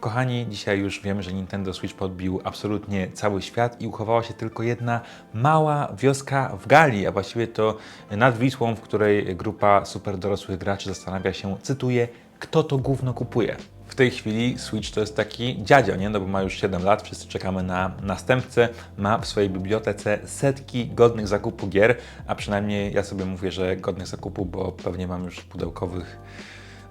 Kochani, dzisiaj już wiemy, że Nintendo Switch podbił absolutnie cały świat i uchowała się tylko jedna mała wioska w Galii, a właściwie to nad Wisłą, w której grupa super dorosłych graczy zastanawia się, cytuję, kto to gówno kupuje. W tej chwili Switch to jest taki dziadzio, nie? No bo ma już 7 lat, wszyscy czekamy na następcę, ma w swojej bibliotece setki godnych zakupu gier, a przynajmniej ja sobie mówię, że godnych zakupu, bo pewnie mam już pudełkowych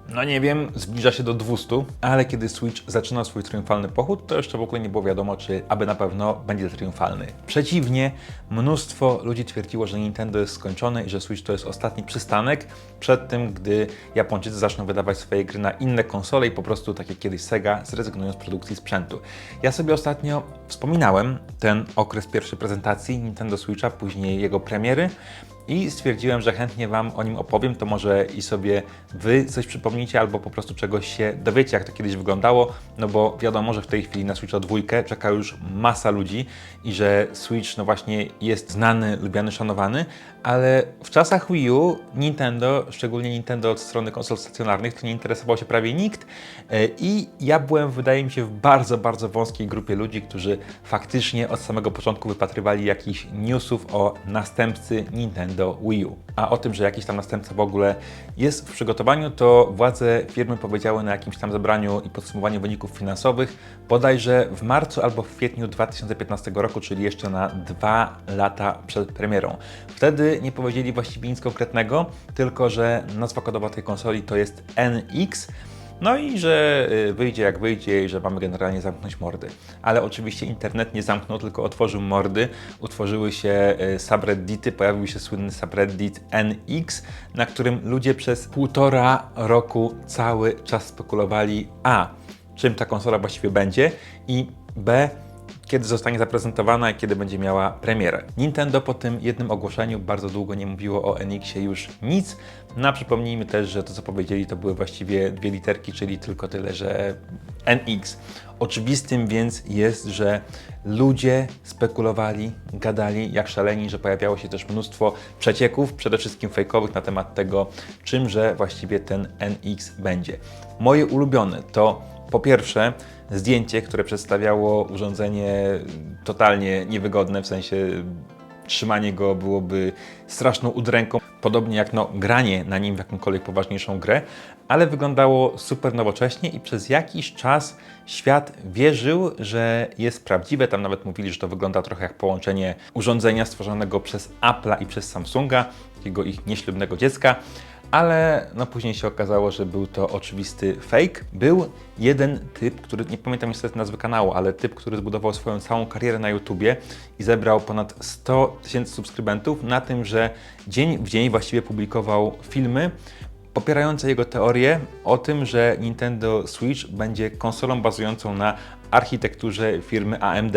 no nie wiem, zbliża się do 200, ale kiedy Switch zaczyna swój triumfalny pochód, to jeszcze w ogóle nie było wiadomo, czy aby na pewno będzie triumfalny. Przeciwnie, mnóstwo ludzi twierdziło, że Nintendo jest skończone i że Switch to jest ostatni przystanek przed tym, gdy Japończycy zaczną wydawać swoje gry na inne konsole i po prostu, tak jak kiedyś Sega, zrezygnują z produkcji sprzętu. Ja sobie ostatnio wspominałem ten okres pierwszej prezentacji Nintendo Switcha, później jego premiery i stwierdziłem, że chętnie Wam o nim opowiem, to może i sobie Wy coś przypomnicie, albo po prostu czegoś się dowiecie, jak to kiedyś wyglądało, no bo wiadomo, że w tej chwili na Switcha dwójkę czeka już masa ludzi i że Switch no właśnie jest znany, lubiany, szanowany, ale w czasach Wii U Nintendo, szczególnie Nintendo od strony konsol stacjonarnych, to nie interesował się prawie nikt. E, i ja byłem, wydaje mi się, w bardzo, bardzo wąskiej grupie ludzi, którzy faktycznie od samego początku wypatrywali jakichś newsów o następcy Nintendo Wii U. A o tym, że jakiś tam następca w ogóle jest w przygotowaniu, to władze firmy powiedziały na jakimś tam zebraniu i podsumowaniu wyników finansowych, bodajże w marcu albo w kwietniu 2015 roku, czyli jeszcze na dwa lata przed premierą. Wtedy nie powiedzieli właściwie nic konkretnego, tylko że nazwa kodowa tej konsoli to jest NX. No i że y, wyjdzie jak wyjdzie i że mamy generalnie zamknąć mordy. Ale oczywiście internet nie zamknął, tylko otworzył mordy. Utworzyły się y, subreddity, pojawił się słynny subreddit NX, na którym ludzie przez półtora roku cały czas spekulowali a. czym ta konsola właściwie będzie i b kiedy zostanie zaprezentowana i kiedy będzie miała premierę. Nintendo po tym jednym ogłoszeniu bardzo długo nie mówiło o NX-ie już nic. No a przypomnijmy też, że to co powiedzieli to były właściwie dwie literki, czyli tylko tyle, że NX. Oczywistym więc jest, że ludzie spekulowali, gadali jak szaleni, że pojawiało się też mnóstwo przecieków, przede wszystkim fejkowych na temat tego, czymże właściwie ten NX będzie. Moje ulubione to po pierwsze, zdjęcie, które przedstawiało urządzenie totalnie niewygodne, w sensie trzymanie go byłoby straszną udręką, podobnie jak no, granie na nim w jakąkolwiek poważniejszą grę, ale wyglądało super nowocześnie i przez jakiś czas świat wierzył, że jest prawdziwe. Tam nawet mówili, że to wygląda trochę jak połączenie urządzenia stworzonego przez Apple'a i przez Samsunga, takiego ich nieślubnego dziecka ale no później się okazało, że był to oczywisty fake. Był jeden typ, który, nie pamiętam niestety nazwy kanału, ale typ, który zbudował swoją całą karierę na YouTubie i zebrał ponad 100 tysięcy subskrybentów na tym, że dzień w dzień właściwie publikował filmy popierające jego teorię o tym, że Nintendo Switch będzie konsolą bazującą na architekturze firmy AMD.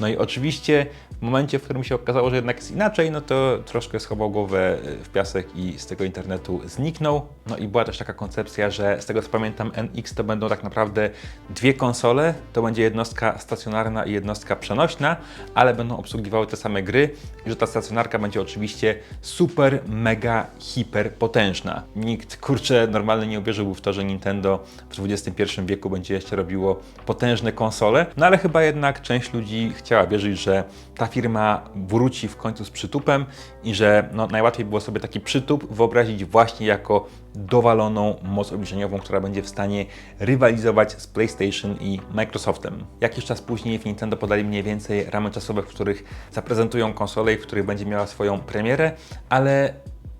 No i oczywiście w momencie, w którym się okazało, że jednak jest inaczej, no to troszkę schował głowę w piasek i z tego internetu zniknął. No i była też taka koncepcja, że z tego co pamiętam NX to będą tak naprawdę dwie konsole, to będzie jednostka stacjonarna i jednostka przenośna, ale będą obsługiwały te same gry i że ta stacjonarka będzie oczywiście super, mega, hiper potężna. Nikt, kurczę, normalnie nie uwierzyłby w to, że Nintendo w XXI wieku będzie jeszcze robiło potężne konsole, no ale chyba jednak część ludzi chciała wierzyć, że ta firma wróci w końcu z przytupem i że no, najłatwiej było sobie taki przytup wyobrazić właśnie jako dowaloną moc obliczeniową, która będzie w stanie rywalizować z PlayStation i Microsoftem. Jakiś czas później w Nintendo podali mniej więcej ramy czasowe, w których zaprezentują konsolę i w których będzie miała swoją premierę, ale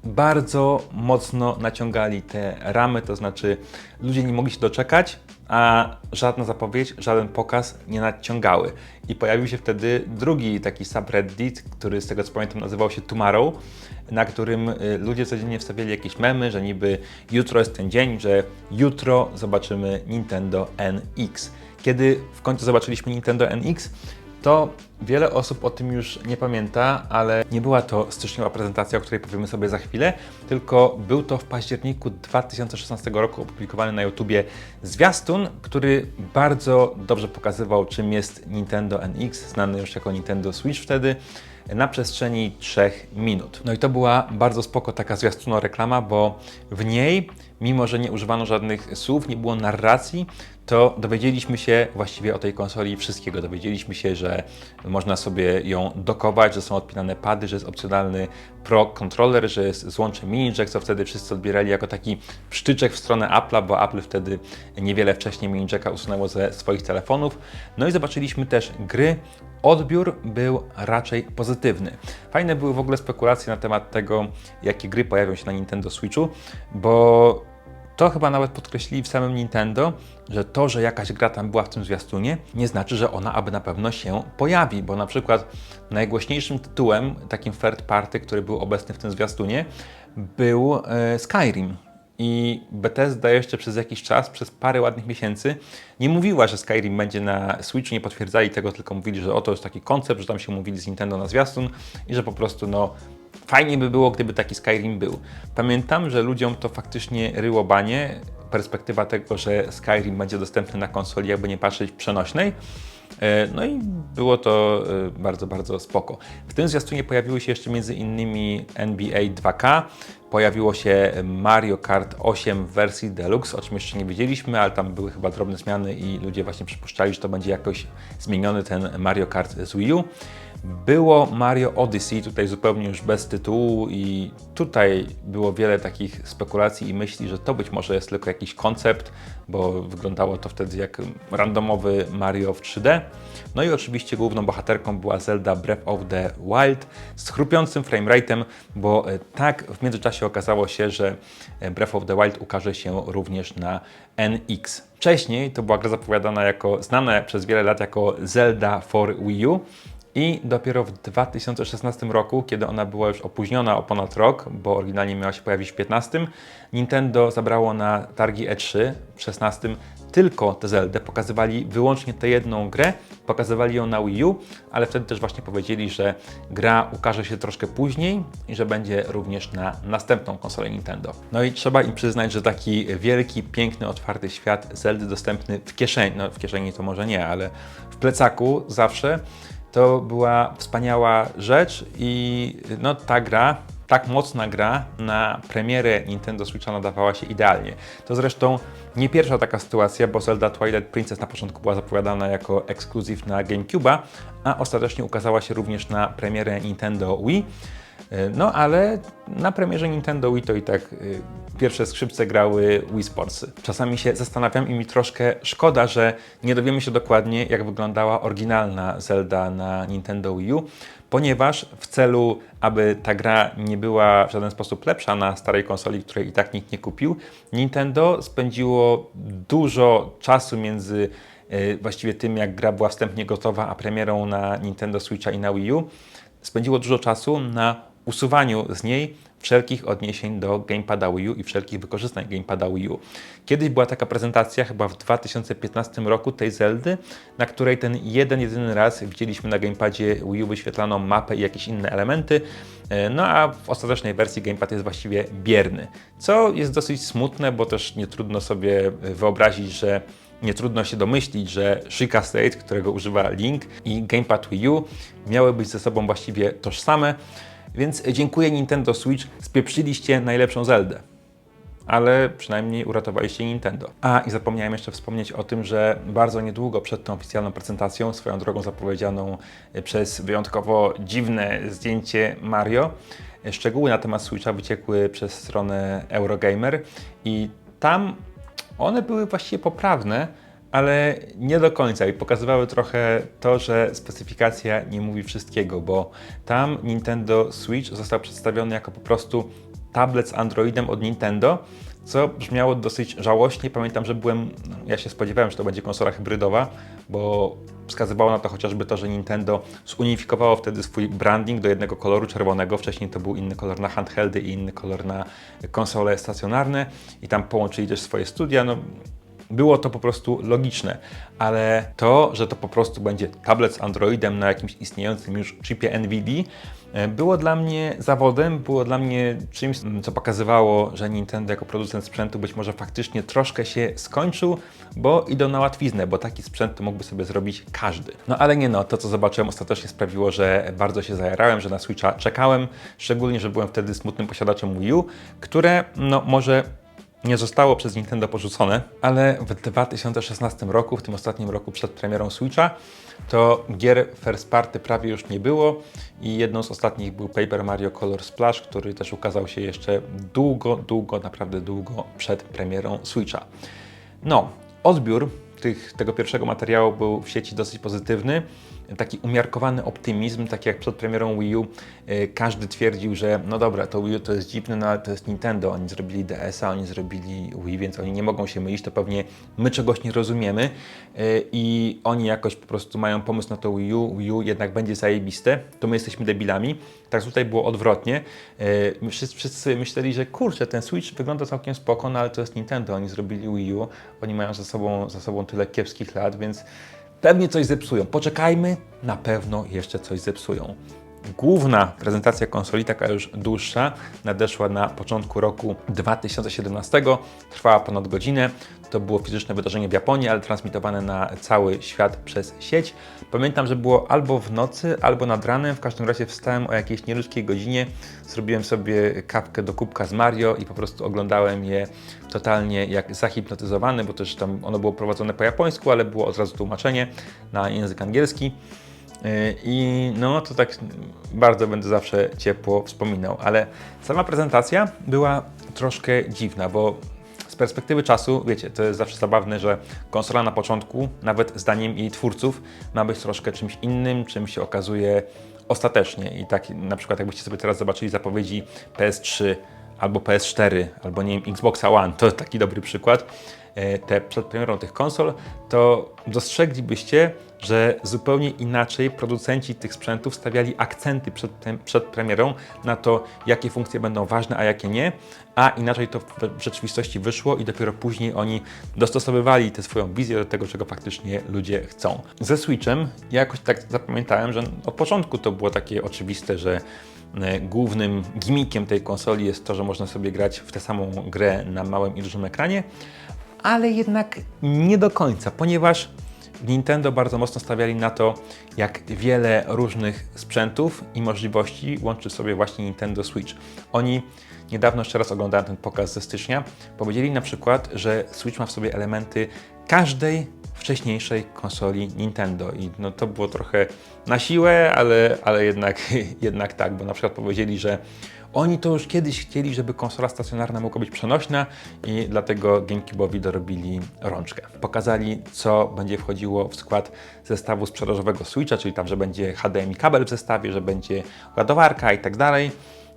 bardzo mocno naciągali te ramy, to znaczy ludzie nie mogli się doczekać, a żadna zapowiedź, żaden pokaz nie nadciągały. I pojawił się wtedy drugi taki subreddit, który z tego co pamiętam nazywał się Tomorrow, na którym y, ludzie codziennie wstawiali jakieś memy, że niby jutro jest ten dzień, że jutro zobaczymy Nintendo NX. Kiedy w końcu zobaczyliśmy Nintendo NX, to wiele osób o tym już nie pamięta, ale nie była to styczniowa prezentacja, o której powiemy sobie za chwilę, tylko był to w październiku 2016 roku opublikowany na YouTubie zwiastun, który bardzo dobrze pokazywał, czym jest Nintendo NX, znany już jako Nintendo Switch wtedy. na przestrzeni 3 minut. No i to była bardzo spoko taka zwiastuno reklama, bo w niej, mimo że nie używano żadnych słów, nie było narracji, to dowiedzieliśmy się właściwie o tej konsoli wszystkiego. Dowiedzieliśmy się, że można sobie ją dokować, że są odpinane pady, że jest opcjonalny Pro Controller, że jest złącze mini jack, co wtedy wszyscy odbierali jako taki psztyczek w stronę Apple'a, bo Apple wtedy niewiele wcześniej mini jacka usunęło ze swoich telefonów. No i zobaczyliśmy też gry. Odbiór był raczej pozytywny. Fajne były w ogóle spekulacje na temat tego, jakie gry pojawią się na Nintendo Switchu, bo to chyba nawet podkreślili w samym Nintendo, że to, że jakaś gra tam była w tym zwiastunie, nie znaczy, że ona aby na pewno się pojawi, bo na przykład najgłośniejszym tytułem, takim third party, który był obecny w tym zwiastunie, był e, Skyrim. I Bethesda jeszcze przez jakiś czas, przez parę ładnych miesięcy, nie mówiła, że Skyrim będzie na Switchu, nie potwierdzali tego, tylko mówili, że oto jest taki koncept, że tam się mówili z Nintendo na zwiastun i że po prostu no, Fajnie by było, gdyby taki Skyrim był. Pamiętam, że ludziom to faktycznie ryło banie, perspektywa tego, że Skyrim będzie dostępny na konsoli, jakby nie patrzeć przenośnej. E, no i było to e, bardzo, bardzo spoko. W tym zwiastunie pojawiły się jeszcze między innymi NBA 2K, pojawiło się Mario Kart 8 w wersji Deluxe, o czym jeszcze nie wiedzieliśmy, ale tam były chyba drobne zmiany i ludzie właśnie przypuszczali, że to będzie jakoś zmieniony ten Mario Kart z Wii U. Było Mario Odyssey, tutaj zupełnie już bez tytułu i tutaj było wiele takich spekulacji i myśli, że to być może jest tylko jakiś koncept, bo wyglądało to wtedy jak randomowy Mario w 3D. No i oczywiście główną bohaterką była Zelda Breath of the Wild z chrupiącym framerate'em, bo e, tak w międzyczasie okazało się, że e, Breath of the Wild ukaże się również na NX. Wcześniej to była gra zapowiadana jako, znana przez wiele lat jako Zelda for Wii U, i dopiero w 2016 roku, kiedy ona była już opóźniona o ponad rok, bo oryginalnie miała się pojawić w 15, Nintendo zabrało na targi E3 w 16 tylko tę Zeldę, pokazywali wyłącznie tę jedną grę, pokazywali ją na Wii U, ale wtedy też właśnie powiedzieli, że gra ukaże się troszkę później i że będzie również na następną konsolę Nintendo. No i trzeba im przyznać, że taki wielki, piękny, otwarty świat Zeldy dostępny w kieszeni, no w kieszeni to może nie, ale w plecaku zawsze to była wspaniała rzecz i no, ta gra, tak mocna gra na premierę Nintendo Switcha nadawała się idealnie. To zresztą nie pierwsza taka sytuacja, bo Zelda Twilight Princess na początku była zapowiadana jako ekskluzyw na GameCube'a, a ostatecznie ukazała się również na premierę Nintendo Wii. No ale na premierze Nintendo Wii to i tak y, pierwsze skrzypce grały Wii Sportsy. Czasami się zastanawiam i mi troszkę szkoda, że nie dowiemy się dokładnie, jak wyglądała oryginalna Zelda na Nintendo Wii U, ponieważ w celu, aby ta gra nie była w żaden sposób lepsza na starej konsoli, której i tak nikt nie kupił, Nintendo spędziło dużo czasu między y, właściwie tym, jak gra była wstępnie gotowa, a premierą na Nintendo Switcha i na Wii U, spędziło dużo czasu na usuwaniu z niej wszelkich odniesień do Gamepada Wii U i wszelkich wykorzystań Gamepada Wii U. Kiedyś była taka prezentacja, chyba w 2015 roku, tej Zeldy, na której ten jeden, jedyny raz widzieliśmy na Gamepadzie Wii U wyświetlaną mapę i jakieś inne elementy, e, no a w ostatecznej wersji Gamepad jest właściwie bierny, co jest dosyć smutne, bo też nie trudno sobie wyobrazić, że nie trudno się domyślić, że Shika State, którego używa Link i Gamepad Wii U miały być ze sobą właściwie tożsame, więc dziękuję Nintendo Switch, spieprzyliście najlepszą Zeldę. Ale przynajmniej uratowaliście Nintendo. A i zapomniałem jeszcze wspomnieć o tym, że bardzo niedługo przed tą oficjalną prezentacją, swoją drogą zapowiedzianą e, przez wyjątkowo dziwne zdjęcie Mario, e, szczegóły na temat Switcha wyciekły przez stronę Eurogamer i tam one były właściwie poprawne, ale nie do końca i pokazywały trochę to, że specyfikacja nie mówi wszystkiego, bo tam Nintendo Switch został przedstawiony jako po prostu tablet z Androidem od Nintendo, co brzmiało dosyć żałośnie. Pamiętam, że byłem, no, ja się spodziewałem, że to będzie konsola hybrydowa, bo wskazywało na to chociażby to, że Nintendo zunifikowało wtedy swój branding do jednego koloru czerwonego. Wcześniej to był inny kolor na handheldy i inny kolor na konsole stacjonarne i tam połączyli też swoje studia. No, było to po prostu logiczne, ale to, że to po prostu będzie tablet z Androidem na jakimś istniejącym już chipie NVIDIA, e, było dla mnie zawodem, było dla mnie czymś, co pokazywało, że Nintendo jako producent sprzętu być może faktycznie troszkę się skończył, bo idą na łatwiznę, bo taki sprzęt to mógłby sobie zrobić każdy. No ale nie no, to co zobaczyłem ostatecznie sprawiło, że bardzo się zajarałem, że na Switcha czekałem, szczególnie, że byłem wtedy smutnym posiadaczem Wii U, które no może nie zostało przez Nintendo porzucone, ale w 2016 roku, w tym ostatnim roku przed premierą Switcha, to gier first party prawie już nie było i jedną z ostatnich był Paper Mario Color Splash, który też ukazał się jeszcze długo, długo, naprawdę długo przed premierą Switcha. No, odbiór tych, tego pierwszego materiału był w sieci dosyć pozytywny taki umiarkowany optymizm, tak jak przed premierą Wii U e, każdy twierdził, że no dobra, to Wii U to jest dziwne, no ale to jest Nintendo, oni zrobili DS-a, oni zrobili Wii, więc oni nie mogą się mylić, to pewnie my czegoś nie rozumiemy e, i oni jakoś po prostu mają pomysł na to Wii U, Wii U jednak będzie zajebiste, to my jesteśmy debilami. Tak tutaj było odwrotnie. E, wszyscy, wszyscy myśleli, że kurczę, ten Switch wygląda całkiem spoko, no ale to jest Nintendo, oni zrobili Wii U, oni mają za sobą, za sobą tyle kiepskich lat, więc Pewnie coś zepsują. Poczekajmy, na pewno jeszcze coś zepsują. Główna prezentacja konsoli, taka już dłuższa, nadeszła na początku roku 2017. Trwała ponad godzinę. To było fizyczne wydarzenie w Japonii, ale transmitowane na cały świat przez sieć. Pamiętam, że było albo w nocy, albo nad ranem. W każdym razie wstałem o jakiejś nieludzkiej godzinie, zrobiłem sobie kawkę do kubka z Mario i po prostu oglądałem je totalnie jak zahipnotyzowany, bo też tam ono było prowadzone po japońsku, ale było od razu tłumaczenie na język angielski. Y, I no to tak bardzo będę zawsze ciepło wspominał, ale sama prezentacja była troszkę dziwna, bo z perspektywy czasu, wiecie, to jest zawsze zabawne, że konsola na początku, nawet zdaniem jej twórców, ma być troszkę czymś innym, czym się okazuje ostatecznie. I tak na przykład jakbyście sobie teraz zobaczyli zapowiedzi PS3 albo PS4, albo nie wiem, Xboxa One, to taki dobry przykład, e, te przed premierą tych konsol, to dostrzeglibyście, że zupełnie inaczej producenci tych sprzętów stawiali akcenty przed, przed premierą na to, jakie funkcje będą ważne, a jakie nie, a inaczej to w rzeczywistości wyszło i dopiero później oni dostosowywali tę swoją wizję do tego, czego faktycznie ludzie chcą. Ze Switchem ja jakoś tak zapamiętałem, że od początku to było takie oczywiste, że e, głównym gimmickiem tej konsoli jest to, że można sobie grać w tę samą grę na małym i dużym ekranie, ale jednak nie do końca, ponieważ Nintendo bardzo mocno stawiali na to, jak wiele różnych sprzętów i możliwości łączy sobie właśnie Nintendo Switch. Oni niedawno jeszcze raz oglądałem ten pokaz ze stycznia, powiedzieli na przykład, że Switch ma w sobie elementy każdej wcześniejszej konsoli Nintendo i no to było trochę na siłę, ale, ale jednak, jednak tak, bo na przykład powiedzieli, że oni to już kiedyś chcieli, żeby konsola stacjonarna mogła być przenośna i dlatego GameCube'owi dorobili rączkę. Pokazali, co będzie wchodziło w skład zestawu sprzedażowego Switcha, czyli tam, że będzie HDMI kabel w zestawie, że będzie ładowarka i tak dalej.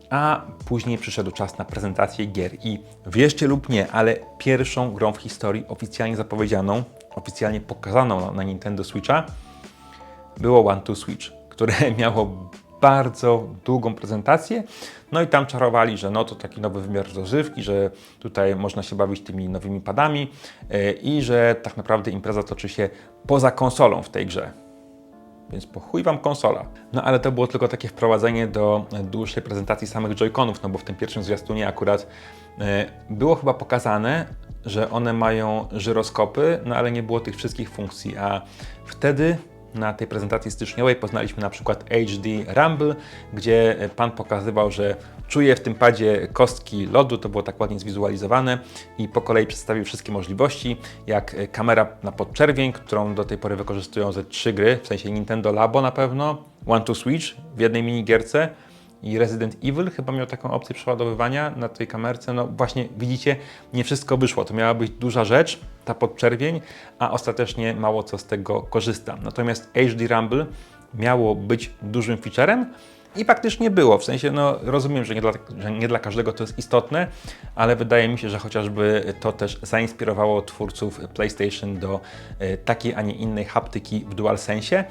A później przyszedł czas na prezentację gier i wierzcie lub nie, ale pierwszą grą w historii oficjalnie zapowiedzianą, oficjalnie pokazaną na Nintendo Switcha było One to Switch, które miało bardzo długą prezentację. No i tam czarowali, że no to taki nowy wymiar rozrywki, że tutaj można się bawić tymi nowymi padami yy, i że tak naprawdę impreza toczy się poza konsolą w tej grze. Więc po chuj wam konsola. No ale to było tylko takie wprowadzenie do dłuższej prezentacji samych Joy-Conów, no bo w tym pierwszym zwiastunie akurat yy, było chyba pokazane, że one mają żyroskopy, no ale nie było tych wszystkich funkcji, a wtedy na tej prezentacji styczniowej poznaliśmy na przykład HD Rumble, gdzie pan pokazywał, że czuje w tym padzie kostki lodu, to było tak ładnie zwizualizowane i po kolei przedstawił wszystkie możliwości, jak kamera na podczerwień, którą do tej pory wykorzystują ze trzy gry, w sensie Nintendo Labo na pewno, One to Switch w jednej minigierce, i Resident Evil chyba miał taką opcję przeładowywania na tej kamerce. No właśnie widzicie, nie wszystko wyszło. To miała być duża rzecz, ta podczerwień, a ostatecznie mało co z tego korzysta. Natomiast HD Rumble miało być dużym featurem, i faktycznie było, w sensie, no rozumiem, że nie, dla, że nie dla każdego to jest istotne, ale wydaje mi się, że chociażby to też zainspirowało twórców PlayStation do y, takiej, a nie innej haptyki w DualSense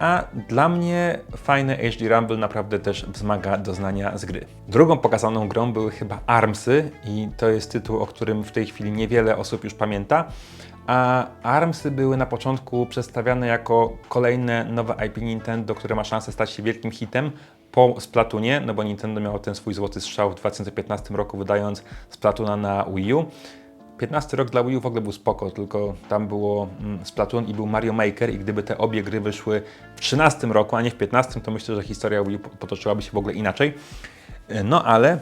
a dla mnie fajny HD Rumble naprawdę też wzmaga doznania z gry. Drugą pokazaną grą były chyba Armsy i to jest tytuł, o którym w tej chwili niewiele osób już pamięta, a ARMSy były na początku przedstawiane jako kolejne nowe IP Nintendo, które ma szansę stać się wielkim hitem po Splatunie, no bo Nintendo miało ten swój złoty strzał w 2015 roku, wydając Splatuna na Wii U. 15 rok dla Wii U w ogóle był spoko, tylko tam było mm, Splatoon i był Mario Maker i gdyby te obie gry wyszły w 13 roku, a nie w 15, to myślę, że historia Wii U potoczyłaby się w ogóle inaczej. E, No ale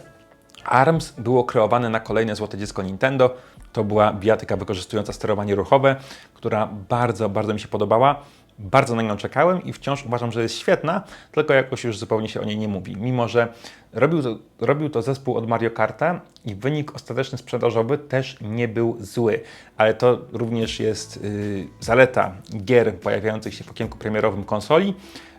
ARMS było kreowane na kolejne złote dziecko Nintendo. To była bijatyka wykorzystująca sterowanie ruchowe, która bardzo, bardzo mi się podobała. Bardzo na nią czekałem i wciąż uważam, że jest świetna, tylko jakoś już zupełnie się o niej nie mówi. Mimo, że robił to, robił to zespół od Mario Karta i wynik ostateczny sprzedażowy też nie był zły. Ale to również jest yy, zaleta gier pojawiających się w okienku premierowym konsoli,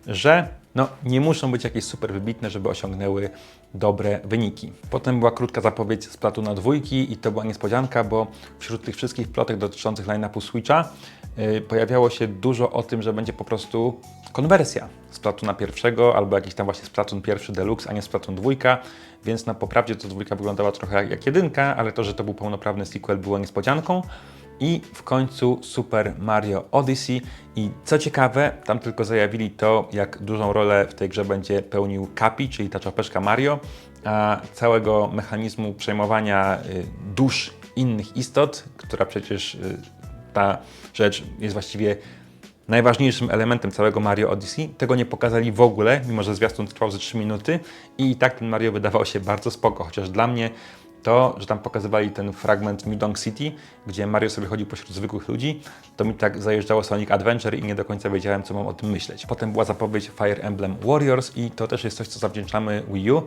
że no, nie muszą być jakieś super wybitne, żeby osiągnęły dobre wyniki. Potem była krótka zapowiedź z Platuna dwójki i to była niespodzianka, bo wśród tych wszystkich plotek dotyczących line-upu Switcha pojawiało się dużo o tym, że będzie po prostu konwersja z Platuna pierwszego albo jakiś tam właśnie Splatoon pierwszy Deluxe, a nie Splatoon dwójka, więc na poprawdzie to dwójka wyglądała trochę jak, jedynka, ale to, że to był pełnoprawny sequel było niespodzianką. I w końcu Super Mario Odyssey. I co ciekawe, tam tylko zajawili to, jak dużą rolę w tej grze będzie pełnił Capi, czyli ta czapeczka Mario, a całego mechanizmu przejmowania y, dusz innych istot, która przecież y, ta rzecz jest właściwie najważniejszym elementem całego Mario Odyssey. Tego nie pokazali w ogóle, mimo że zwiastun trwał ze 3 minuty i tak ten Mario wydawał się bardzo spoko, chociaż dla mnie to, że tam pokazywali ten fragment New Donk City, gdzie Mario sobie chodził pośród zwykłych ludzi, to mi tak zajeżdżało Sonic Adventure i nie do końca wiedziałem, co mam o tym myśleć. Potem była zapowiedź Fire Emblem Warriors i to też jest coś, co zawdzięczamy Wii U,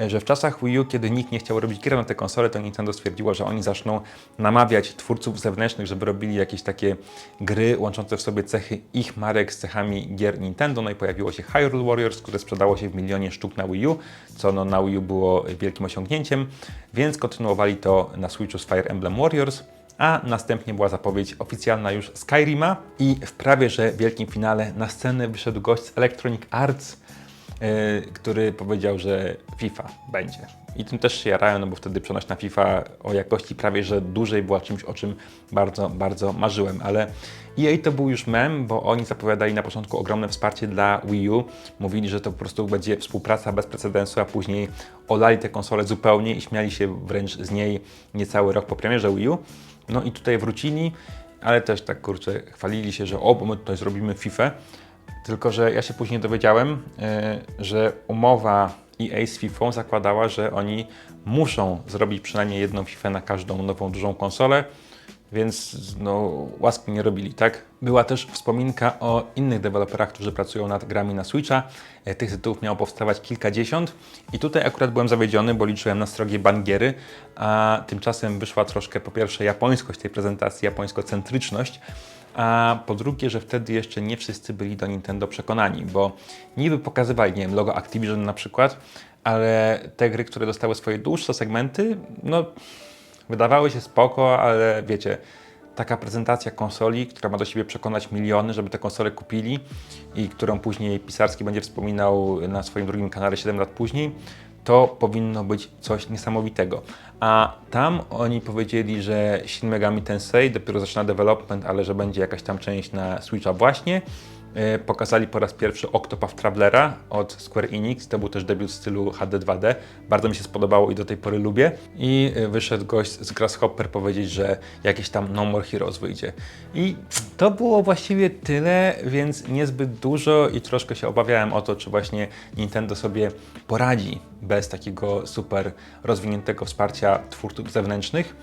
e, że w czasach Wii U, kiedy nikt nie chciał robić gier na te konsole, to Nintendo stwierdziło, że oni zaczną namawiać twórców zewnętrznych, żeby robili jakieś takie gry łączące w sobie cechy ich marek z cechami gier Nintendo. No i pojawiło się Hyrule Warriors, które sprzedało się w milionie sztuk na Wii U, co no na Wii U było wielkim osiągnięciem, więc kontynuowali to na Switchu z Fire Emblem Warriors. A następnie była zapowiedź oficjalna już Skyrima i w prawie że wielkim finale na scenę wyszedł gość z Electronic Arts, który powiedział, że FIFA będzie. I tym też się jarają, no bo wtedy przenośna FIFA o jakości prawie że dużej była czymś, o czym bardzo, bardzo marzyłem, ale EA to był już mem, bo oni zapowiadali na początku ogromne wsparcie dla Wii U. Mówili, że to po prostu będzie współpraca bez precedensu, a później olali tę konsolę zupełnie i śmiali się wręcz z niej niecały rok po premierze Wii U. No i tutaj wrócili, ale też tak kurczę, chwalili się, że o, bo my tutaj zrobimy FIFA. Tylko, że ja się później dowiedziałem, yy, że umowa EA z FIFA zakładała, że oni muszą zrobić przynajmniej jedną FIFA na każdą nową dużą konsolę, więc no, łaski nie robili, tak? Była też wspominka o innych deweloperach, którzy pracują nad grami na Switcha. E, Tych tytułów miało powstawać kilkadziesiąt i tutaj akurat byłem zawiedziony, bo liczyłem na strogie bangiery, a tymczasem wyszła troszkę po pierwsze japońskość tej prezentacji, japońskocentryczność, a po drugie, że wtedy jeszcze nie wszyscy byli do Nintendo przekonani, bo niby pokazywali, nie wiem, logo Activision na przykład, ale te gry, które dostały swoje dłuższe segmenty, no wydawały się spoko, ale wiecie, taka prezentacja konsoli, która ma do siebie przekonać miliony, żeby te konsole kupili i którą później Pisarski będzie wspominał na swoim drugim kanale 7 lat później, to powinno być coś niesamowitego. A tam oni powiedzieli, że Shin Megami Tensei dopiero zaczyna development, ale że będzie jakaś tam część na Switcha właśnie. E, Pokazali po raz pierwszy Octopath Travelera od Square Enix. To był też debiut w stylu HD 2D. Bardzo mi się spodobało i do tej pory lubię. I e, wyszedł gość z Grasshopper powiedzieć, że jakieś tam No More Heroes wyjdzie. I to było właściwie tyle, więc niezbyt dużo i troszkę się obawiałem o to, czy właśnie Nintendo sobie poradzi bez takiego super rozwiniętego wsparcia twórców zewnętrznych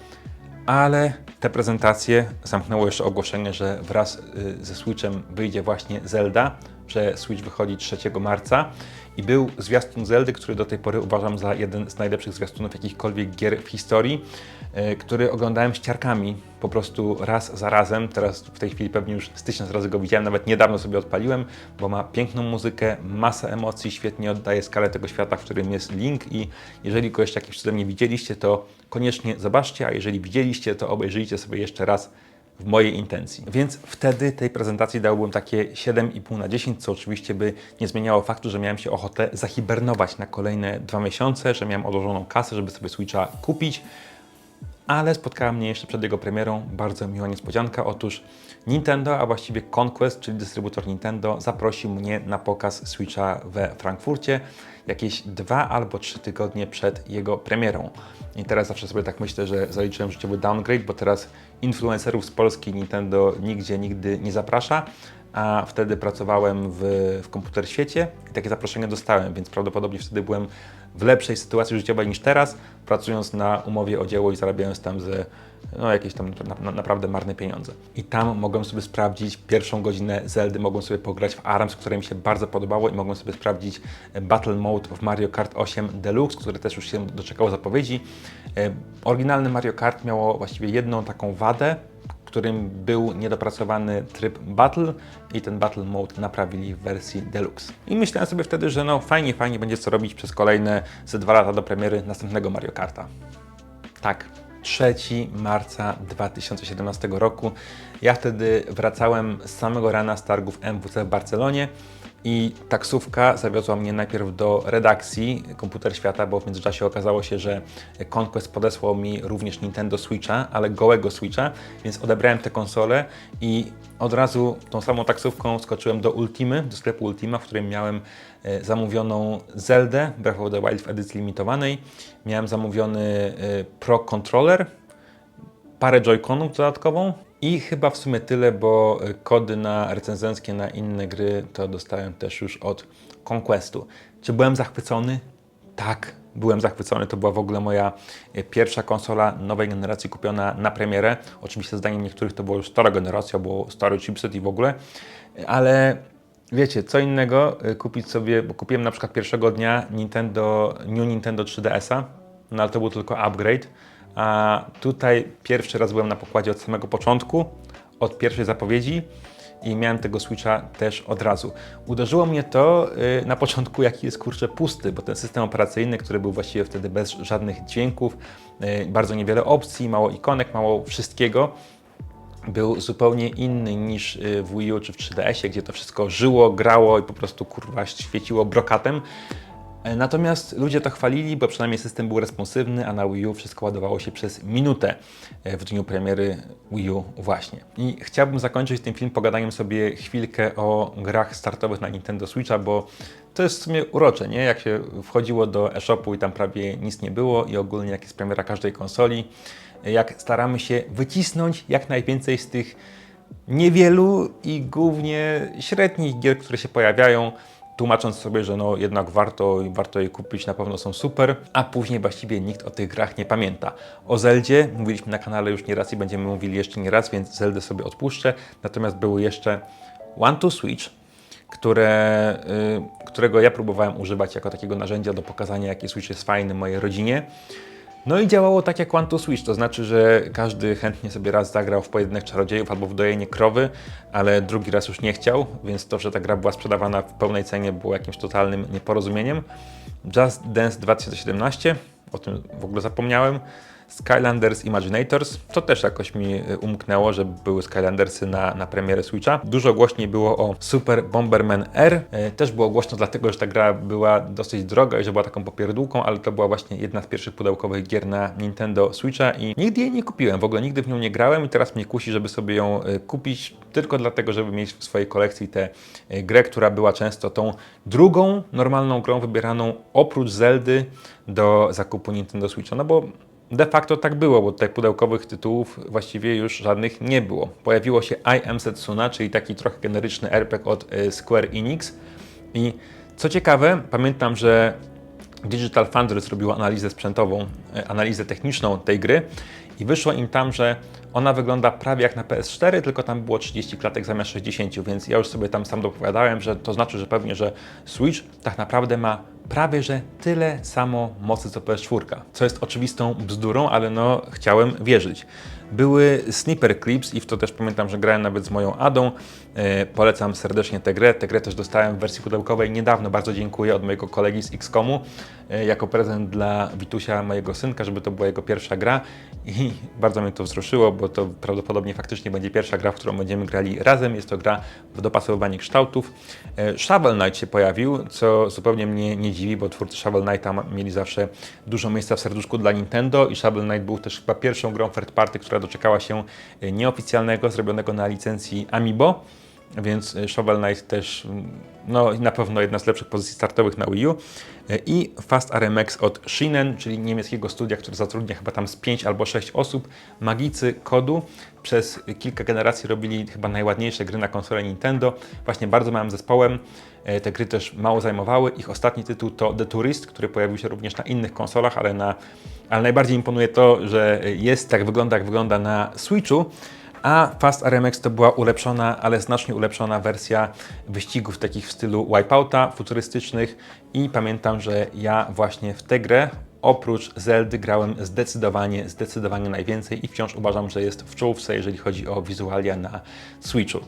ale te prezentacje zamknęło jeszcze ogłoszenie, że wraz y, ze Switchem wyjdzie właśnie Zelda, że Switch wychodzi 3 marca i był zwiastun Zeldy, który do tej pory uważam za jeden z najlepszych zwiastunów jakichkolwiek gier w historii, y, który oglądałem ściarkami po prostu raz za razem. Teraz w tej chwili pewnie już z tysiąc razy go widziałem, nawet niedawno sobie odpaliłem, bo ma piękną muzykę, masę emocji, świetnie oddaje skalę tego świata, w którym jest Link i jeżeli go jeszcze jakimś cudem nie widzieliście, to koniecznie zobaczcie, a jeżeli widzieliście, to obejrzyjcie sobie jeszcze raz w mojej intencji. Więc wtedy tej prezentacji dałbym takie 7,5 na 10, co oczywiście by nie zmieniało faktu, że miałem się ochotę zahibernować na kolejne dwa miesiące, że miałem odłożoną kasę, żeby sobie Switcha kupić. Ale spotkała mnie jeszcze przed jego premierą bardzo miła niespodzianka. Otóż Nintendo, a właściwie Conquest, czyli dystrybutor Nintendo, zaprosił mnie na pokaz Switcha we Frankfurcie jakieś dwa albo trzy tygodnie przed jego premierą. I teraz zawsze sobie tak myślę, że zaliczyłem życiowy downgrade, bo teraz influencerów z Polski Nintendo nigdzie, nigdy nie zaprasza, a wtedy pracowałem w, w komputer świecie i takie zaproszenie dostałem, więc prawdopodobnie wtedy byłem w lepszej sytuacji życiowej niż teraz, pracując na umowie o dzieło i zarabiając tam ze, no, jakieś tam na, na, naprawdę marne pieniądze. I tam mogłem sobie sprawdzić pierwszą godzinę Zeldy, mogłem sobie pograć w ARMS, które mi się bardzo podobało i mogłem sobie sprawdzić e, Battle Mode w Mario Kart 8 Deluxe, które też już się doczekało zapowiedzi. E, Oryginalny Mario Kart miało właściwie jedną taką wadę, którym był niedopracowany tryb Battle i ten Battle Mode naprawili w wersji Deluxe. I myślałem sobie wtedy, że no fajnie, fajnie będzie co robić przez kolejne ze dwa lata do premiery następnego Mario Karta. Tak, 3 marca 2017 roku. Ja wtedy wracałem z samego rana z targów MWC w Barcelonie i taksówka zawiozła mnie najpierw do redakcji Komputer Świata, bo w międzyczasie okazało się, że Conquest podesłał mi również Nintendo Switcha, ale gołego Switcha, więc odebrałem tę konsolę i od razu tą samą taksówką skoczyłem do Ultimy, do sklepu Ultima, w którym miałem e, zamówioną Zeldę Breath of the Wild w edycji limitowanej, miałem zamówiony e, Pro Controller, parę joyconów dodatkową i chyba w sumie tyle, bo y, kody na recenzenckie na inne gry to dostałem też już od Conquestu. Czy byłem zachwycony? Tak, byłem zachwycony. To była w ogóle moja y, pierwsza konsola nowej generacji kupiona na premierę. Oczywiście zdaniem niektórych to była już stara generacja, bo stary chipset i w ogóle, ale Wiecie, co innego y, kupić sobie, bo kupiłem na przykład pierwszego dnia Nintendo, New Nintendo 3DS-a, no ale to był tylko upgrade. A tutaj pierwszy raz byłem na pokładzie od samego początku, od pierwszej zapowiedzi i miałem tego Switcha też od razu. Uderzyło mnie to yy, na początku, jaki jest kurczę pusty, bo ten system operacyjny, który był właściwie wtedy bez żadnych dźwięków, yy, bardzo niewiele opcji, mało ikonek, mało wszystkiego, był zupełnie inny niż y, w Wii U czy w 3DS-ie, gdzie to wszystko żyło, grało i po prostu kurwa świeciło brokatem. E, Natomiast ludzie to chwalili, bo przynajmniej system był responsywny, a na Wii U wszystko ładowało się przez minutę e, w dniu premiery Wii U właśnie. I chciałbym zakończyć ten film pogadaniem sobie chwilkę o grach startowych na Nintendo Switcha, bo to jest w sumie urocze, nie? Jak się wchodziło do e-shopu i tam prawie nic nie było i ogólnie jak jest premiera każdej konsoli, jak staramy się wycisnąć jak najwięcej z tych niewielu i głównie średnich gier, które się pojawiają, tłumacząc sobie, że no jednak warto, warto je kupić, na pewno są super, a później właściwie nikt o tych grach nie pamięta. O Zeldzie mówiliśmy na kanale już nie raz i będziemy mówili jeszcze nie raz, więc Zeldę sobie odpuszczę. Natomiast były jeszcze One to Switch, które, y, którego ja próbowałem używać jako takiego narzędzia do pokazania, jaki Switch jest fajny mojej rodzinie. No i działało tak jak to Switch, to znaczy, że każdy chętnie sobie raz zagrał w pojedynek czarodziejów albo w dojenie krowy, ale drugi raz już nie chciał, więc to, że ta gra była sprzedawana w pełnej cenie było jakimś totalnym nieporozumieniem. Just Dance 2017, o tym w ogóle zapomniałem. Skylanders Imaginators, to też jakoś mi y, umknęło, że były Skylandersy na, na premierę Switcha. Dużo głośniej było o Super Bomberman R. E, Też było głośno dlatego, że ta gra była dosyć droga i że była taką popierdółką, ale to była właśnie jedna z pierwszych pudełkowych gier na Nintendo Switcha i nigdy jej nie kupiłem, w ogóle nigdy w nią nie grałem i teraz mnie kusi, żeby sobie ją y, kupić tylko dlatego, żeby mieć w swojej kolekcji tę y, grę, która była często tą drugą normalną grą wybieraną oprócz Zeldy do zakupu Nintendo Switcha, no bo De facto tak było, bo tutaj pudełkowych tytułów właściwie już żadnych nie było. Pojawiło się I Am Setsuna, czyli taki trochę generyczny RPG od y, Square Enix. I co ciekawe, pamiętam, że Digital Foundry zrobiło analizę sprzętową, y, analizę techniczną tej gry i wyszło im tam, że ona wygląda prawie jak na PS4, tylko tam było 30 klatek zamiast 60, więc ja już sobie tam sam dopowiadałem, że to znaczy, że pewnie, że Switch tak naprawdę ma prawie że tyle samo mocy co PS4, co jest oczywistą bzdurą, ale no chciałem wierzyć. Były sniper clips i w to też pamiętam, że grałem nawet z moją Adą. E, polecam serdecznie tę grę. Tę grę też dostałem w wersji pudełkowej niedawno. Bardzo dziękuję od mojego kolegi z XCOMu e, jako prezent dla Witusia, mojego synka, żeby to była jego pierwsza gra i bardzo mnie to wzruszyło, bo to prawdopodobnie faktycznie będzie pierwsza gra, w którą będziemy grali razem. Jest to gra w dopasowywanie kształtów. E, Shovel Knight się pojawił, co zupełnie mnie nie dziwi, bo twórcy Shovel Knighta mieli zawsze dużo miejsca w serduszku dla Nintendo i Shovel Knight był też chyba pierwszą grą third party, która doczekała się e, nieoficjalnego, zrobionego na licencji Amiibo. Więc e, Shovel Knight też mm, no, na pewno jedna z lepszych pozycji startowych na Wii U. E, I Fast RMX od Shinen, czyli niemieckiego studia, które zatrudnia chyba tam z 5 albo 6 osób. Magicy kodu przez kilka generacji robili chyba najładniejsze gry na konsolę Nintendo. Właśnie bardzo małym zespołem. E, Te gry też mało zajmowały. Ich ostatni tytuł to The Tourist, który pojawił się również na innych konsolach, ale, na, ale najbardziej imponuje to, że jest tak wygląda, jak wygląda na Switchu. A Fast RMX to była ulepszona, ale znacznie ulepszona wersja wyścigów takich w stylu Wipeouta, futurystycznych i pamiętam, że ja właśnie w tę grę oprócz Zeldy grałem zdecydowanie, zdecydowanie najwięcej i wciąż uważam, że jest w czołówce, jeżeli chodzi o wizualia na Switchu.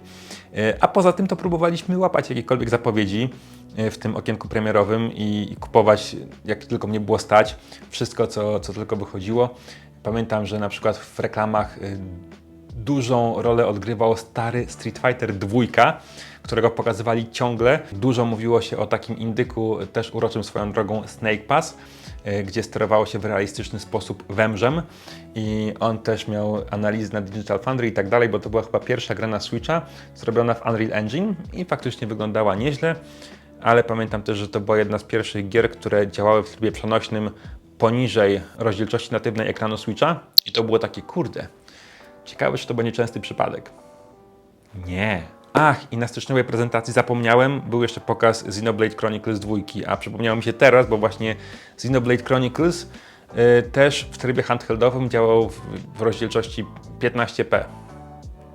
E, A poza tym to próbowaliśmy łapać jakiekolwiek zapowiedzi e, w tym okienku premierowym i, kupować, jak tylko mnie było stać, wszystko, co, co tylko wychodziło. Pamiętam, że na przykład w reklamach y, dużą rolę odgrywał stary Street Fighter 2, którego pokazywali ciągle. Dużo mówiło się o takim indyku, też uroczym swoją drogą Snake Pass, e, gdzie sterowało się w realistyczny sposób wężem i on też miał analizy na Digital Foundry i tak dalej, bo to była chyba pierwsza gra na Switcha zrobiona w Unreal Engine i faktycznie wyglądała nieźle, ale pamiętam też, że to była jedna z pierwszych gier, które działały w trybie przenośnym poniżej rozdzielczości natywnej ekranu Switcha i to było takie kurde, Ciekawe, czy to będzie częsty przypadek. Nie. Ach, i na styczniowej prezentacji zapomniałem, był jeszcze pokaz Xenoblade Chronicles 2, a przypomniało mi się teraz, bo właśnie Xenoblade Chronicles y, też w trybie handheldowym działał w, w rozdzielczości 15p.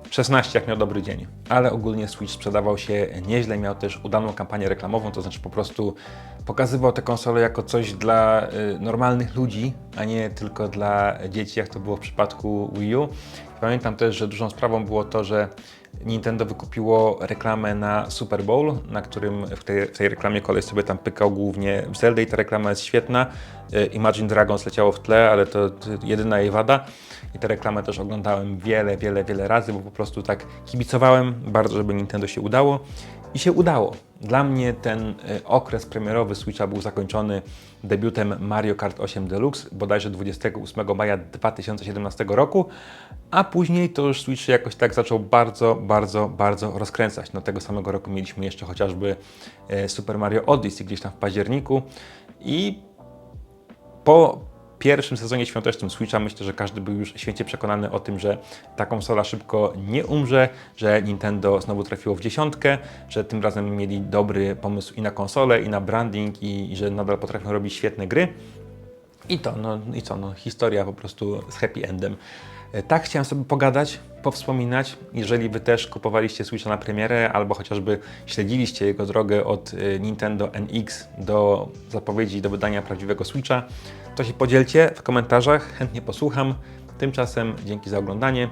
16 jak miał dobry dzień. Ale ogólnie Switch sprzedawał się nieźle, miał też udaną kampanię reklamową, to znaczy po prostu pokazywał tę konsolę jako coś dla y, normalnych ludzi, a nie tylko dla dzieci, jak to było w przypadku Wii U. Pamiętam też, że dużą sprawą było to, że Nintendo wykupiło reklamę na Super Bowl, na którym w tej, w tej reklamie koleś sobie tam pykał głównie w Zelda i ta reklama jest świetna. Y, Imagine Dragons leciało w tle, ale to, to jedyna jej wada. I tę reklamę też oglądałem wiele, wiele, wiele razy, bo po prostu tak kibicowałem bardzo, żeby Nintendo się udało. I się udało. Dla mnie ten y, okres premierowy Switcha był zakończony debiutem Mario Kart 8 Deluxe, bodajże 28 maja 2017 roku, a później to już Switch jakoś tak zaczął bardzo, bardzo, bardzo rozkręcać. No tego samego roku mieliśmy jeszcze chociażby e, Super Mario Odyssey gdzieś tam w październiku i po pierwszym sezonie świątecznym Switcha myślę, że każdy był już święcie przekonany o tym, że ta konsola szybko nie umrze, że Nintendo znowu trafiło w dziesiątkę, że tym razem mieli dobry pomysł i na konsolę, i na branding, i, i że nadal potrafią robić świetne gry. I to, no i co, no historia po prostu z happy endem. E, Tak chciałem sobie pogadać, powspominać. Jeżeli Wy też kupowaliście Switcha na premierę, albo chociażby śledziliście jego drogę od e, Nintendo NX do zapowiedzi do wydania prawdziwego Switcha, to się podzielcie w komentarzach, chętnie posłucham. Tymczasem dzięki za oglądanie.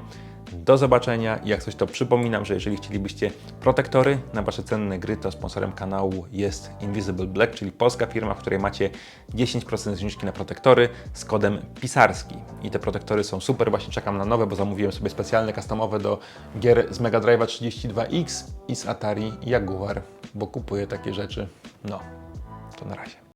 Do zobaczenia jak coś to przypominam, że jeżeli chcielibyście protektory na Wasze cenne gry, to sponsorem kanału jest Invisible Black, czyli polska firma, w której macie 10% zniżki na protektory z kodem pisarski. I te protektory są super, właśnie czekam na nowe, bo zamówiłem sobie specjalne customowe do gier z Mega Drive'a 32X i z Atari Jaguar, bo kupuję takie rzeczy. No, to na razie.